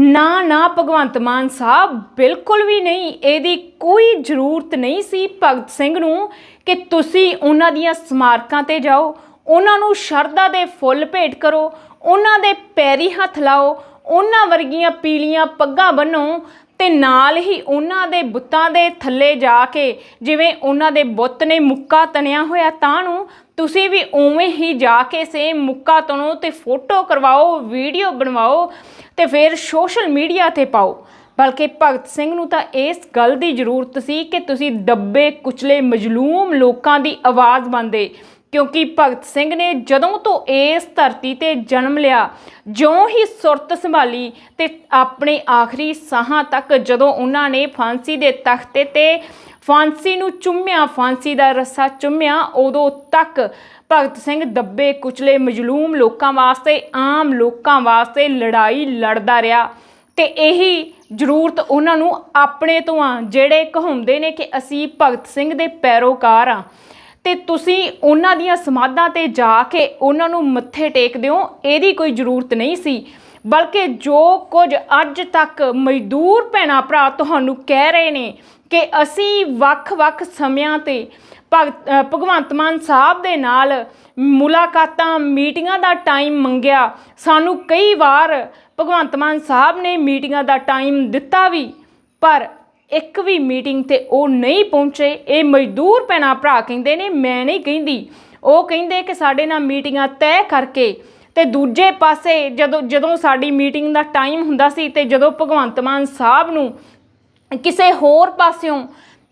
ਨਾ ਨਾ ਭਗਵੰਤ ਮਾਨ ਸਾਹਿਬ, ਬਿਲਕੁਲ ਵੀ ਨਹੀਂ। ਇਹਦੀ ਕੋਈ ਜ਼ਰੂਰਤ ਨਹੀਂ ਸੀ ਭਗਤ ਸਿੰਘ ਨੂੰ ਕਿ ਤੁਸੀਂ ਉਹਨਾਂ ਦੀਆਂ ਸਮਾਰਕਾਂ ਤੇ ਜਾਓ, ਉਹਨਾਂ ਨੂੰ ਸ਼ਰਧਾ ਦੇ ਫੁੱਲ ਭੇਟ ਕਰੋ, ਉਹਨਾਂ ਦੇ ਪੈਰੀ ਹੱਥ ਲਾਓ, ਉਹਨਾਂ ਵਰਗੀਆਂ ਪੀਲੀਆਂ ਪੱਗਾਂ ਬੰਨੋ ਤੇ ਨਾਲ ਹੀ ਉਹਨਾਂ ਦੇ ਬੁੱਤਾਂ ਦੇ ਥੱਲੇ ਜਾ ਕੇ ਜਿਵੇਂ ਉਹਨਾਂ ਦੇ ਬੁੱਤ ਨੇ ਮੁੱਕਾ ਤਣਿਆ ਹੋਇਆ ਤਾਂ ਨੂੰ ਤੁਸੀਂ ਵੀ ਉਵੇਂ ਹੀ ਜਾ ਕੇ ਸੇਮ ਮੁੱਕਾ ਤਣੋ ਤੇ ਫੋਟੋ ਕਰਵਾਓ, ਵੀਡੀਓ ਬਣਵਾਓ ਤੇ ਫਿਰ ਸੋਸ਼ਲ ਮੀਡੀਆ ਤੇ ਪਾਓ। ਬਲਕਿ ਭਗਤ ਸਿੰਘ ਨੂੰ ਤਾਂ ਇਸ ਗੱਲ ਦੀ ਜ਼ਰੂਰਤ ਸੀ ਕਿ ਤੁਸੀਂ ਦੱਬੇ ਕੁਚਲੇ, ਮਜਲੂਮ ਲੋਕਾਂ ਦੀ ਆਵਾਜ਼ ਬਣਦੇ ਕਿਉਂਕਿ ਭਗਤ ਸਿੰਘ ਨੇ ਜਦੋਂ ਤੋਂ ਇਸ ਧਰਤੀ ਤੇ ਜਨਮ ਲਿਆ, ਜਿਉਂ ਹੀ ਸੁਰਤ ਸੰਭਾਲੀ ਤੇ ਆਪਣੇ ਆਖਰੀ ਸਾਹਾਂ ਤੱਕ ਜਦੋਂ ਉਹਨਾਂ ਨੇ ਫਾਂਸੀ ਦੇ ਤਖਤੇ ਤੇ ਫਾਂਸੀ ਨੂੰ ਚੁੰਮਿਆ, ਫਾਂਸੀ ਦਾ ਰੱਸਾ ਚੁੰਮਿਆ, ਉਦੋਂ ਤੱਕ ਭਗਤ ਸਿੰਘ ਦੱਬੇ ਕੁਚਲੇ ਮਜਲੂਮ ਲੋਕਾਂ ਵਾਸਤੇ, ਆਮ ਲੋਕਾਂ ਵਾਸਤੇ ਲੜਾਈ ਲੜਦਾ ਰਿਹਾ। ਤੇ ਇਹੀ ਜ਼ਰੂਰਤ ਉਹਨਾਂ ਨੂੰ ਆਪਣੇ ਤੋਂ ਆ, ਜਿਹੜੇ ਕਹਾਉਂਦੇ ਨੇ ਕਿ ਅਸੀਂ ਭਗਤ ਸਿੰਘ ਦੇ ਪੈਰੋਕਾਰ ਆ। ਤੇ ਤੁਸੀਂ ਉਹਨਾਂ ਦੀਆਂ ਸਮਾਧਾਂ ਤੇ ਜਾ ਕੇ ਉਹਨਾਂ ਨੂੰ ਮੱਥੇ ਟੇਕਦੇ ਹੋ, ਇਹਦੀ ਕੋਈ ਜ਼ਰੂਰਤ ਨਹੀਂ ਸੀ। ਬਲਕਿ ਜੋ ਕੁਝ ਅੱਜ ਤੱਕ ਮਜ਼ਦੂਰ ਭੈਣਾਂ ਭਰਾ ਤੁਹਾਨੂੰ ਕਹਿ ਰਹੇ ਨੇ ਕਿ ਅਸੀਂ ਵੱਖ-ਵੱਖ ਸਮਿਆਂ ਤੇ ਭਗਤ ਭਗਵੰਤ ਮਾਨ ਸਾਹਿਬ ਦੇ ਨਾਲ ਮੁਲਾਕਾਤਾਂ, ਮੀਟਿੰਗਾਂ ਦਾ ਟਾਈਮ ਮੰਗਿਆ। ਸਾਨੂੰ ਕਈ ਵਾਰ ਭਗਵੰਤ ਮਾਨ ਸਾਹਿਬ ਨੇ ਮੀਟਿੰਗਾਂ ਦਾ ਟਾਈਮ ਦਿੱਤਾ ਵੀ, ਪਰ ਇੱਕ ਵੀ ਮੀਟਿੰਗ ਤੇ ਉਹ ਨਹੀਂ ਪਹੁੰਚੇ। ਇਹ ਮਜ਼ਦੂਰ ਭੈਣਾਂ ਭਰਾ ਕਹਿੰਦੇ ਨੇ, ਮੈਂ ਨਹੀਂ ਕਹਿੰਦੀ। ਉਹ ਕਹਿੰਦੇ ਕਿ ਸਾਡੇ ਨਾਲ ਮੀਟਿੰਗਾਂ ਤੈਅ ਕਰਕੇ ਤੇ ਦੂਜੇ ਪਾਸੇ ਜਦੋਂ ਜਦੋਂ ਸਾਡੀ ਮੀਟਿੰਗ ਦਾ ਟਾਈਮ ਹੁੰਦਾ ਸੀ ਤੇ ਜਦੋਂ ਭਗਵੰਤ ਮਾਨ ਸਾਹਿਬ ਨੂੰ ਕਿਸੇ ਹੋਰ ਪਾਸਿਓਂ,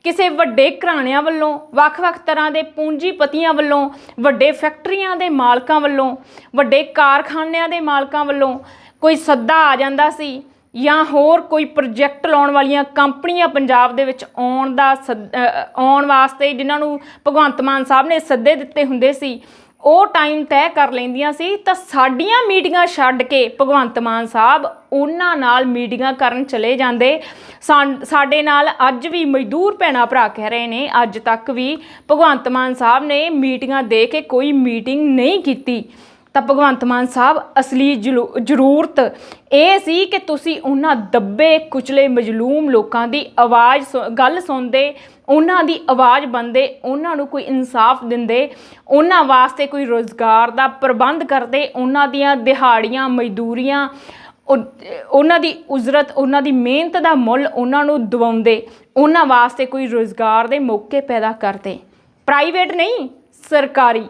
ਕਿਸੇ ਵੱਡੇ ਘਰਾਣਿਆਂ ਵੱਲੋਂ, ਵੱਖ-ਵੱਖ ਤਰ੍ਹਾਂ ਦੇ ਪੂੰਜੀਪਤੀਆਂ ਵੱਲੋਂ, ਵੱਡੇ ਫੈਕਟਰੀਆਂ ਦੇ ਮਾਲਕਾਂ ਵੱਲੋਂ, ਵੱਡੇ ਕਾਰਖਾਨਿਆਂ ਦੇ ਮਾਲਕਾਂ ਵੱਲੋਂ ਕੋਈ ਸੱਦਾ ਆ ਜਾਂਦਾ ਸੀ ਜਾਂ ਹੋਰ ਕੋਈ ਪ੍ਰੋਜੈਕਟ ਲਾਉਣ ਵਾਲੀਆਂ ਕੰਪਨੀਆਂ ਪੰਜਾਬ ਦੇ ਵਿੱਚ ਆਉਣ ਦਾ ਸੱਦ- ਆਉਣ ਵਾਸਤੇ ਜਿਨ੍ਹਾਂ ਨੂੰ ਭਗਵੰਤ ਮਾਨ ਸਾਹਿਬ ਨੇ ਸੱਦੇ ਦਿੱਤੇ ਹੁੰਦੇ ਸੀ ਉਹ ਟਾਈਮ ਤੈਅ ਕਰ ਲੈਂਦੀਆਂ ਸੀ, ਤਾਂ ਸਾਡੀਆਂ ਮੀਟਿੰਗਾਂ ਛੱਡ ਕੇ ਭਗਵੰਤ ਮਾਨ ਸਾਹਿਬ ਉਹਨਾਂ ਨਾਲ ਮੀਟਿੰਗਾਂ ਕਰਨ ਚਲੇ ਜਾਂਦੇ। ਸਾਨ- ਸਾਡੇ ਨਾਲ ਅੱਜ ਵੀ ਮਜ਼ਦੂਰ ਭੈਣਾਂ ਭਰਾ ਕਹਿ ਰਹੇ ਨੇ, ਅੱਜ ਤੱਕ ਵੀ ਭਗਵੰਤ ਮਾਨ ਸਾਹਿਬ ਨੇ ਮੀਟਿੰਗਾਂ ਦੇ ਕੇ ਕੋਈ ਮੀਟਿੰਗ ਨਹੀਂ ਕੀਤੀ। ਤਾਂ ਭਗਵੰਤ ਮਾਨ ਸਾਹਿਬ, ਅਸਲੀ ਜਲੂ- ਜ਼ਰੂਰਤ ਇਹ ਸੀ ਕਿ ਤੁਸੀਂ ਉਹਨਾਂ ਦੱਬੇ, ਕੁਚਲੇ, ਮਜਲੂਮ ਲੋਕਾਂ ਦੀ ਆਵਾਜ਼ ਸੁ- ਗੱਲ ਸੁਣਦੇ, ਉਹਨਾਂ ਦੀ ਆਵਾਜ਼ ਬੰਦੇ ਉਹਨਾਂ ਨੂੰ ਕੋਈ ਇਨਸਾਫ ਦਿੰਦੇ, ਉਹਨਾਂ ਵਾਸਤੇ ਕੋਈ ਰੋਜ਼ਗਾਰ ਦਾ ਪ੍ਰਬੰਧ ਕਰਦੇ, ਉਹਨਾਂ ਦੀਆਂ ਦਿਹਾੜੀਆਂ, ਮਜ਼ਦੂਰੀਆਂ ਉਹ- ਉਹਨਾਂ ਦੀ ਉਜਰਤ, ਉਹਨਾਂ ਦੀ ਮਿਹਨਤ ਦਾ ਮੁੱਲ ਉਹਨਾਂ ਨੂੰ ਦਵਾਉਂਦੇ, ਉਹਨਾਂ ਵਾਸਤੇ ਕੋਈ ਰੋਜ਼ਗਾਰ ਦੇ ਮੌਕੇ ਪੈਦਾ ਕਰਦੇ। ਪ੍ਰਾਈਵੇਟ ਨਹੀਂ, ਸਰਕਾਰੀ।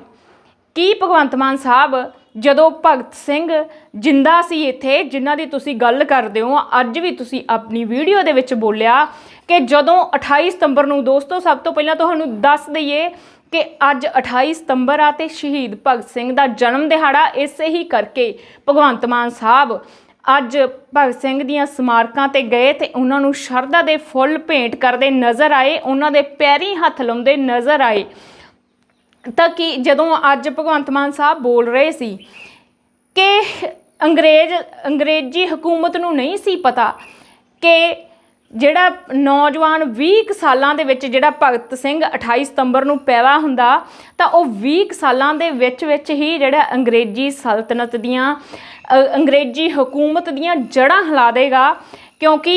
ਕੀ ਭਗਵੰਤ ਮਾਨ ਸਾਹਿਬ ਜਦੋਂ ਭਗਤ ਸਿੰਘ ਜਿੰਦਾ ਸੀ ਇੱਥੇ, ਜਿਨ੍ਹਾਂ ਦੀ ਤੁਸੀਂ ਗੱਲ ਕਰਦੇ ਹੋ, ਅੱਜ ਵੀ ਤੁਸੀਂ ਆਪਣੀ ਵੀਡੀਓ ਦੇ ਵਿੱਚ ਬੋਲਿਆ ਕਿ ਜਦੋਂ 28 ਸਤੰਬਰ ਨੂੰ ਦੋਸਤੋ, ਸਭ ਤੋਂ ਪਹਿਲਾਂ ਤੁਹਾਨੂੰ ਦੱਸ ਦਈਏ ਕਿ ਅੱਜ 28 ਸਤੰਬਰ ਆ ਤੇ ਸ਼ਹੀਦ ਭਗਤ ਸਿੰਘ ਦਾ ਜਨਮ ਦਿਹਾੜਾ ਇਸੇ ਹੀ ਕਰਕੇ ਭਗਵੰਤ ਮਾਨ ਸਾਹਿਬ ਅੱਜ ਭਗਤ ਸਿੰਘ ਦੀਆਂ ਸਮਾਰਕਾਂ ਤੇ ਗਏ ਤੇ ਉਹਨਾਂ ਨੂੰ ਸ਼ਰਧਾ ਦੇ ਫੁੱਲ ਭੇਂਟ ਕਰਦੇ ਨਜ਼ਰ ਆਏ, ਉਹਨਾਂ ਦੇ ਪੈਰੀ ਹੱਥ ਲਾਉਂਦੇ ਨਜ਼ਰ ਆਏ। ਤਾਂ ਕਿ ਜਦੋਂ ਅੱਜ ਭਗਵੰਤ ਮਾਨ ਸਾਹਿਬ ਬੋਲ ਰਹੇ ਸੀ ਕਿ ਅੰਗਰੇਜ਼, ਅੰਗਰੇਜ਼ੀ ਹਕੂਮਤ ਨੂੰ ਨਹੀਂ ਸੀ ਪਤਾ ਕਿ ਜਿਹੜਾ ਨੌਜਵਾਨ 20 ਕੁ ਸਾਲਾਂ ਦੇ ਵਿੱਚ ਜਿਹੜਾ ਭਗਤ ਸਿੰਘ 28 ਸਤੰਬਰ ਨੂੰ ਪੈਦਾ ਹੁੰਦਾ, ਤਾਂ ਉਹ 20 ਕੁ ਸਾਲਾਂ ਦੇ ਵਿੱਚ ਵਿੱਚ ਹੀ ਜਿਹੜਾ ਅੰਗਰੇਜ਼ੀ ਸਲਤਨਤ ਦੀਆਂ ਅੰਗਰੇਜ਼ੀ ਹਕੂਮਤ ਦੀਆਂ ਜੜ੍ਹਾਂ ਹਿਲਾ ਦੇਗਾ ਕਿਉਂਕਿ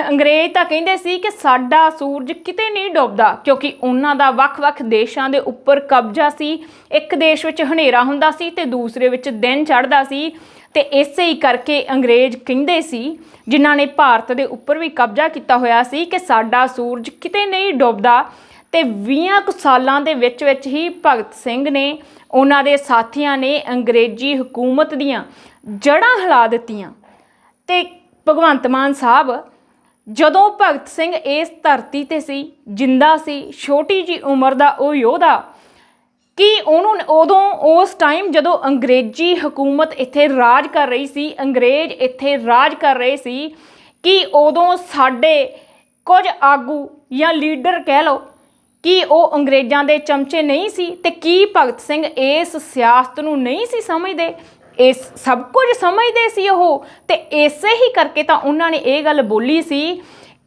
ਅੰਗਰੇਜ਼ ਤਾਂ ਕਹਿੰਦੇ ਸੀ ਕਿ ਸਾਡਾ ਸੂਰਜ ਕਿਤੇ ਨਹੀਂ ਡੁੱਬਦਾ, ਕਿਉਂਕਿ ਉਹਨਾਂ ਦਾ ਵੱਖ-ਵੱਖ ਦੇਸ਼ਾਂ ਦੇ ਉੱਪਰ ਕਬਜ਼ਾ ਸੀ। ਇੱਕ ਦੇਸ਼ ਵਿੱਚ ਹਨੇਰਾ ਹੁੰਦਾ ਸੀ ਤੇ ਦੂਸਰੇ ਵਿੱਚ ਦਿਨ ਚੜ੍ਹਦਾ ਸੀ ਤੇ ਇਸੇ ਹੀ ਕਰਕੇ ਅੰਗਰੇਜ਼ ਕਹਿੰਦੇ ਸੀ, ਜਿਨ੍ਹਾਂ ਨੇ ਭਾਰਤ ਦੇ ਉੱਪਰ ਵੀ ਕਬਜ਼ਾ ਕੀਤਾ ਹੋਇਆ ਸੀ ਕਿ ਸਾਡਾ ਸੂਰਜ ਕਿਤੇ ਨਹੀਂ ਡੁੱਬਦਾ। ਤੇ 20 ਕੁ ਸਾਲਾਂ ਦੇ ਵਿੱਚ ਵਿੱਚ ਹੀ ਭਗਤ ਸਿੰਘ ਨੇ, ਉਹਨਾਂ ਦੇ ਸਾਥੀਆਂ ਨੇ ਅੰਗਰੇਜ਼ੀ ਹਕੂਮਤ ਦੀਆਂ ਜੜ੍ਹਾਂ ਹਿਲਾ ਦਿੱਤੀਆਂ। ਤੇ ਭਗਵੰਤ ਮਾਨ ਸਾਹਿਬ ਜਦੋਂ ਭਗਤ ਸਿੰਘ ਇਸ ਧਰਤੀ ਤੇ ਸੀ, ਜਿੰਦਾ ਸੀ, ਛੋਟੀ ਜੀ ਉਮਰ ਦਾ ਉਹ ਯੋਧਾ, ਕਿ ਉਹਨੂੰ ਉਦੋਂ ਉਸ ਟਾਈਮ ਜਦੋਂ ਅੰਗਰੇਜ਼ੀ ਹਕੂਮਤ ਇੱਥੇ ਰਾਜ ਕਰ ਰਹੀ ਸੀ, ਅੰਗਰੇਜ਼ ਇੱਥੇ ਰਾਜ ਕਰ ਰਹੇ ਸੀ, ਕਿ ਉਦੋਂ ਸਾਡੇ ਕੁਝ ਆਗੂ ਜਾਂ ਲੀਡਰ ਕਹਿ ਲਓ, ਕਿ ਉਹ ਅੰਗਰੇਜ਼ਾਂ ਦੇ ਚਮਚੇ ਨਹੀਂ ਸੀ ਤੇ ਕੀ ਭਗਤ ਸਿੰਘ ਇਸ ਸਿਆਸਤ ਨੂੰ ਨਹੀਂ ਸੀ ਸਮਝਦੇ? ਇਸ ਸਭ ਕੁਝ ਸਮਝਦੇ ਸੀ ਉਹ ਤੇ ਇਸੇ ਹੀ ਕਰਕੇ ਤਾਂ ਉਹਨਾਂ ਨੇ ਇਹ ਗੱਲ ਬੋਲੀ ਸੀ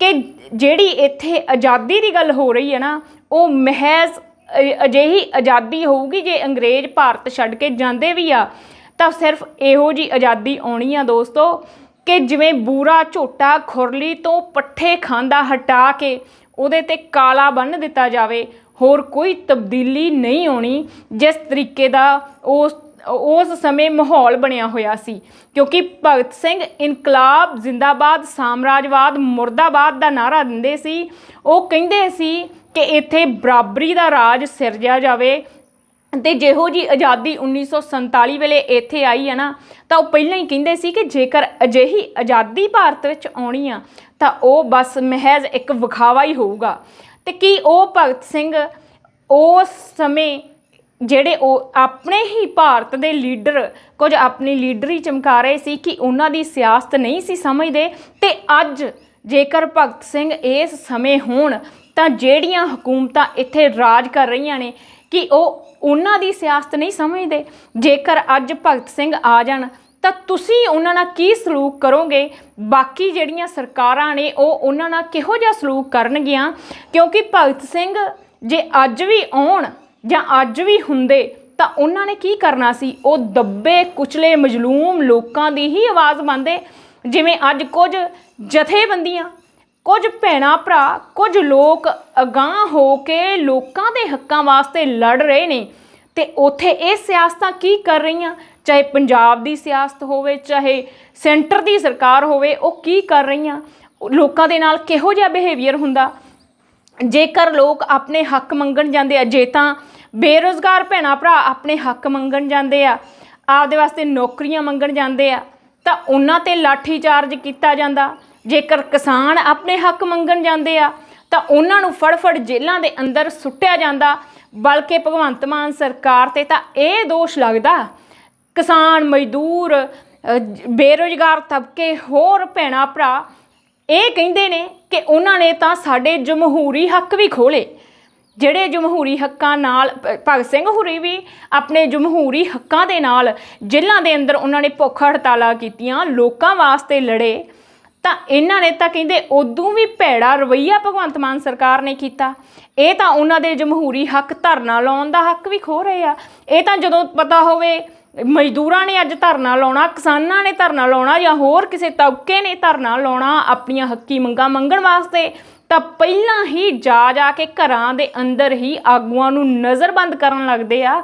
ਕਿ ਜਿਹੜੀ ਇੱਥੇ ਆਜ਼ਾਦੀ ਦੀ ਗੱਲ ਹੋ ਰਹੀ ਹੈ ਨਾ, ਉਹ ਮਹਿਜ਼ ਅਜਿਹੀ ਆਜ਼ਾਦੀ ਹੋਊਗੀ ਜੇ ਅੰਗਰੇਜ਼ ਭਾਰਤ ਛੱਡ ਕੇ ਜਾਂਦੇ ਵੀ ਆ, ਤਾਂ ਸਿਰਫ ਇਹੋ ਜੀ ਆਜ਼ਾਦੀ ਆਉਣੀ ਆ ਦੋਸਤੋ ਕਿ ਜਿਵੇਂ ਬੂਰਾ ਝੋਟਾ ਖੁਰਲੀ ਤੋਂ ਪੱਠੇ ਖਾਂਦਾ ਹਟਾ ਕੇ ਉਹਦੇ ਤੇ ਕਾਲਾ ਬੰਨ ਦਿੱਤਾ ਜਾਵੇ, ਹੋਰ ਕੋਈ ਤਬਦੀਲੀ ਨਹੀਂ ਆਉਣੀ ਜਿਸ ਤਰੀਕੇ ਦਾ ਉਸ ਉਸ ਸਮੇਂ ਮਾਹੌਲ ਬਣਿਆ ਹੋਇਆ ਸੀ, ਕਿਉਂਕਿ ਭਗਤ ਸਿੰਘ ਇਨਕਲਾਬ ਜ਼ਿੰਦਾਬਾਦ, ਸਾਮਰਾਜਵਾਦ, ਮੁਰਦਾਬਾਦ ਦਾ ਨਾਰਾ ਦਿੰਦੇ ਸੀ। ਉਹ ਕਹਿੰਦੇ ਸੀ ਕਿ ਇੱਥੇ ਬਰਾਬਰੀ ਦਾ ਰਾਜ ਸਿਰਜਿਆ ਜਾਵੇ ਤੇ ਜਿਹੋ ਜੀ ਆਜ਼ਾਦੀ 1947 ਵੇਲੇ ਇੱਥੇ ਆਈ ਹੈ ਨਾ, ਤਾਂ ਉਹ ਪਹਿਲਾਂ ਹੀ ਕਹਿੰਦੇ ਸੀ ਕਿ ਜੇਕਰ ਅਜਿਹੀ ਆਜ਼ਾਦੀ ਭਾਰਤ ਵਿੱਚ ਆਉਣੀ ਆ, ਤਾਂ ਉਹ ਬਸ ਮਹਿਜ਼ ਇੱਕ ਵਿਖਾਵਾ ਹੀ ਹੋਊਗਾ। ਤੇ ਕੀ ਉਹ ਭਗਤ ਸਿੰਘ ਉਸ ਸਮੇਂ ਜਿਹੜੇ ਉਹ ਆਪਣੇ ਹੀ ਭਾਰਤ ਦੇ ਲੀਡਰ ਕੁਝ ਆਪਣੀ ਲੀਡਰੀ ਚਮਕਾ ਰਹੇ ਸੀ ਕਿ ਉਹਨਾਂ ਦੀ ਸਿਆਸਤ ਨਹੀਂ ਸੀ ਸਮਝਦੇ ਤੇ ਅੱਜ ਜੇਕਰ ਭਗਤ ਸਿੰਘ ਇਸ ਸਮੇਂ ਹੋਣ ਤਾਂ ਜਿਹੜੀਆਂ ਹਕੂਮਤਾਂ ਇੱਥੇ ਰਾਜ ਕਰ ਰਹੀਆਂ ਨੇ ਕਿ ਉਹ ਉਹਨਾਂ ਦੀ ਸਿਆਸਤ ਨਹੀਂ ਸਮਝਦੇ। ਜੇਕਰ ਅੱਜ ਭਗਤ ਸਿੰਘ ਆ ਜਾਣ ਤਾਂ ਤੁਸੀਂ ਉਹਨਾਂ ਨਾਲ ਕੀ ਸਲੂਕ ਕਰੋਗੇ? ਬਾਕੀ ਜਿਹੜੀਆਂ ਸਰਕਾਰਾਂ ਨੇ ਉਹ ਉਹਨਾਂ ਨਾਲ ਕਿਹੋ ਜਿਹਾ ਸਲੂਕ ਕਰਨਗੀਆਂ? ਕਿਉਂਕਿ ਭਗਤ ਸਿੰਘ ਜੇ ਅੱਜ ਵੀ ਆਉਣ ਜਾਂ ਅੱਜ ਵੀ ਹੁੰਦੇ, ਤਾਂ ਉਹਨਾਂ ਨੇ ਕੀ ਕਰਨਾ ਸੀ? ਉਹ ਦੱਬੇ ਕੁਚਲੇ ਮਜਲੂਮ ਲੋਕਾਂ ਦੀ ਹੀ ਆਵਾਜ਼ ਬੰਦੇ ਜਿਵੇਂ ਅੱਜ ਕੁਝ ਜਥੇਬੰਦੀਆਂ, ਕੁਝ ਭੈਣਾ ਭਰਾ, ਕੁਝ ਲੋਕ ਅਗਾਹ ਹੋ ਕੇ ਲੋਕਾਂ ਦੇ ਹੱਕਾਂ ਵਾਸਤੇ ਲੜ ਰਹੇ ਨੇ। ਤੇ ਉਥੇ ਇਹ ਸਿਆਸਤਾਂ ਕੀ ਕਰ ਰਹੀਆਂ? ਚਾਹੇ ਪੰਜਾਬ ਦੀ ਸਿਆਸਤ ਹੋਵੇ, ਚਾਹੇ ਸੈਂਟਰ ਦੀ ਸਰਕਾਰ ਹੋਵੇ, ਉਹ ਕੀ ਕਰ ਰਹੀਆਂ? ਲੋਕਾਂ ਦੇ ਨਾਲ ਕਿਹੋ ਜਿਹਾ ਬਿਹੇਵੀਅਰ ਹੁੰਦਾ? ਜੇਕਰ ਲੋਕ ਆਪਣੇ ਹੱਕ ਮੰਗਣ ਜਾਂਦੇ ਆ, ਜੇ ਤਾਂ ਬੇਰੋਜ਼ਗਾਰ ਭੈਣਾ ਭਰਾ ਆਪਣੇ ਹੱਕ ਮੰਗਣ ਜਾਂਦੇ ਆ ਆਪਦੇ ਵਾਸਤੇ ਨੌਕਰੀਆਂ ਮੰਗਣ ਜਾਂਦੇ ਆ ਤਾਂ ਉਹਨਾਂ ਤੇ ਲਾਠੀ ਚਾਰਜ ਕੀਤਾ ਜਾਂਦਾ। ਜੇਕਰ ਕਿਸਾਨ ਆਪਣੇ ਹੱਕ ਮੰਗਣ ਜਾਂਦੇ ਆ ਤਾਂ ਉਹਨਾਂ ਨੂੰ ਫੜ-ਫੜ ਜੇਲ੍ਹਾਂ ਦੇ ਅੰਦਰ ਸੁੱਟਿਆ ਜਾਂਦਾ। ਬਲਕਿ ਭਗਵੰਤ ਮਾਨ ਸਰਕਾਰ ਤੇ ਤਾਂ ਇਹ ਦੋਸ਼ ਲੱਗਦਾ। ਕਿਸਾਨ ਮਜ਼ਦੂਰ ਅ, ਬੇਰੁਜ਼ਗਾਰ ਤਬਕੇ ਹੋਰ ਭੈਣਾ ਭਰਾ ਇਹ ਕਹਿੰਦੇ ਨੇ ਕਿ ਉਹਨਾਂ ਨੇ ਤਾਂ ਸਾਡੇ ਜਮਹੂਰੀ ਹੱਕ ਵੀ ਖੋਲੇ ਜਿਹੜੇ ਜਮਹੂਰੀ ਹੱਕਾਂ ਨਾਲ ਭਗਤ ਸਿੰਘ ਹੁਰੀ ਵੀ ਆਪਣੇ ਜਮਹੂਰੀ ਹੱਕਾਂ ਦੇ ਨਾਲ ਜੇਲ੍ਹਾਂ ਦੇ ਅੰਦਰ ਉਹਨਾਂ ਨੇ ਭੁੱਖ ਹੜਤਾਲਾਂ ਕੀਤੀਆਂ, ਲੋਕਾਂ ਵਾਸਤੇ ਲੜੇ, ਤਾਂ ਇਹਨਾਂ ਨੇ ਤਾਂ ਕਹਿੰਦੇ ਉਦੋਂ ਵੀ ਭੈੜਾ ਰਵਈਆ ਭਗਵੰਤ ਮਾਨ ਸਰਕਾਰ ਨੇ ਕੀਤਾ। ਇਹ ਤਾਂ ਉਹਨਾਂ ਦੇ ਜਮਹੂਰੀ ਹੱਕ ਧਰਨਾ ਲਾਉਣ ਦਾ ਹੱਕ ਵੀ ਖੋ ਰਹੇ ਆ। ਇਹ ਤਾਂ ਜਦੋਂ ਪਤਾ ਹੋਵੇ ਮਜ਼ਦੂਰਾਂ ਨੇ ਅੱਜ ਧਰਨਾ ਲਾਉਣਾ, ਕਿਸਾਨਾਂ ਨੇ ਧਰਨਾ ਲਾਉਣਾ ਜਾਂ ਹੋਰ ਕਿਸੇ ਤਬਕੇ ਨੇ ਧਰਨਾ ਲਾਉਣਾ, ਆਪਣੀਆਂ ਹੱਕੀ ਮੰਗਾਂ ਮੰਗਣ ਵਾਸਤੇ ਤਾਂ ਪਹਿਲਾਂ ਹੀ ਜਾ ਜਾ ਕੇ ਘਰਾਂ ਦੇ ਅੰਦਰ ਹੀ ਆਗੂਆਂ ਨੂੰ ਨਜ਼ਰਬੰਦ ਕਰਨ ਲੱਗਦੇ ਆ।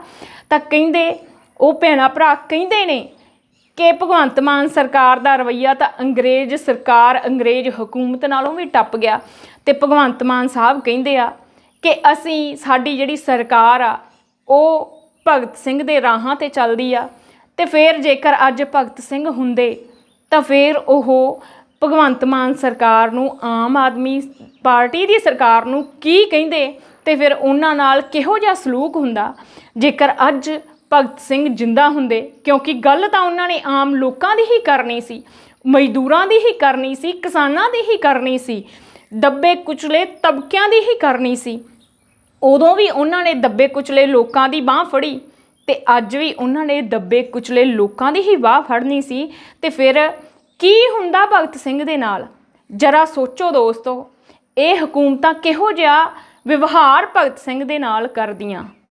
ਤਾਂ ਕਹਿੰਦੇ, ਉਹ ਭੈਣਾ ਭਰਾ ਕਹਿੰਦੇ ਨੇ ਕਿ ਭਗਵੰਤ ਮਾਨ ਸਰਕਾਰ ਦਾ ਰਵਈਆ ਤਾਂ ਅੰਗਰੇਜ਼ ਸਰਕਾਰ, ਅੰਗਰੇਜ਼ ਹਕੂਮਤ ਨਾਲੋਂ ਵੀ ਟੱਪ ਗਿਆ। ਤੇ ਭਗਵੰਤ ਮਾਨ ਸਾਹਿਬ ਕਹਿੰਦੇ ਆ ਕਿ ਅਸੀਂ, ਸਾਡੀ ਜਿਹੜੀ ਸਰਕਾਰ ਆ, ਉਹ ਭਗਤ ਸਿੰਘ ਦੇ ਰਾਹਾਂ ਤੇ ਚੱਲਦੀ ਆ। ਤੇ ਫਿਰ ਜੇਕਰ ਅੱਜ ਭਗਤ ਸਿੰਘ ਹੁੰਦੇ, ਤਾਂ ਫਿਰ ਉਹ ਭਗਵੰਤ ਮਾਨ ਸਰਕਾਰ ਨੂੰ, ਆਮ ਆਦਮੀ ਪਾਰਟੀ ਦੀ ਸਰਕਾਰ ਨੂੰ ਕੀ ਕਹਿੰਦੇ? ਤੇ ਫਿਰ ਉਹਨਾਂ ਨਾਲ ਕਿਹੋ ਜਿਹਾ ਸਲੂਕ ਹੁੰਦਾ? ਜੇਕਰ ਅੱਜ ਭਗਤ ਸਿੰਘ ਜਿੰਦਾ ਹੁੰਦੇ, ਕਿਉਂਕਿ ਗੱਲ ਤਾਂ ਉਹਨਾਂ ਨੇ ਆਮ ਲੋਕਾਂ ਦੀ ਹੀ ਕਰਨੀ ਸੀ, ਮਜ਼ਦੂਰਾਂ ਦੀ ਹੀ ਕਰਨੀ ਸੀ, ਕਿਸਾਨਾਂ ਦੀ ਹੀ ਕਰਨੀ ਸੀ, ਦੱਬੇ ਕੁਚਲੇ ਤਬਕਿਆਂ ਦੀ ਹੀ ਕਰਨੀ ਸੀ। ਉਦੋਂ ਵੀ ਉਹਨਾਂ ਨੇ ਦੱਬੇ ਕੁਚਲੇ ਲੋਕਾਂ ਦੀ ਬਾਹ ਫੜੀ ਤੇ ਅੱਜ ਵੀ ਉਹਨਾਂ ਨੇ ਦੱਬੇ ਕੁਚਲੇ ਲੋਕਾਂ ਦੀ ਹੀ ਬਾਹ ਫੜਨੀ ਸੀ ਤੇ ਫਿਰ ਕੀ ਹੁੰਦਾ ਭਗਤ ਸਿੰਘ ਦੇ ਨਾਲ? ਜਰਾ ਸੋਚੋ ਦੋਸਤੋ, ਇਹ ਹਕੂਮਤਾਂ ਕਿਹੋ ਜਿਹਾ ਵਿਵਹਾਰ ਭਗਤ ਸਿੰਘ ਦੇ ਨਾਲ ਕਰਦੀਆਂ?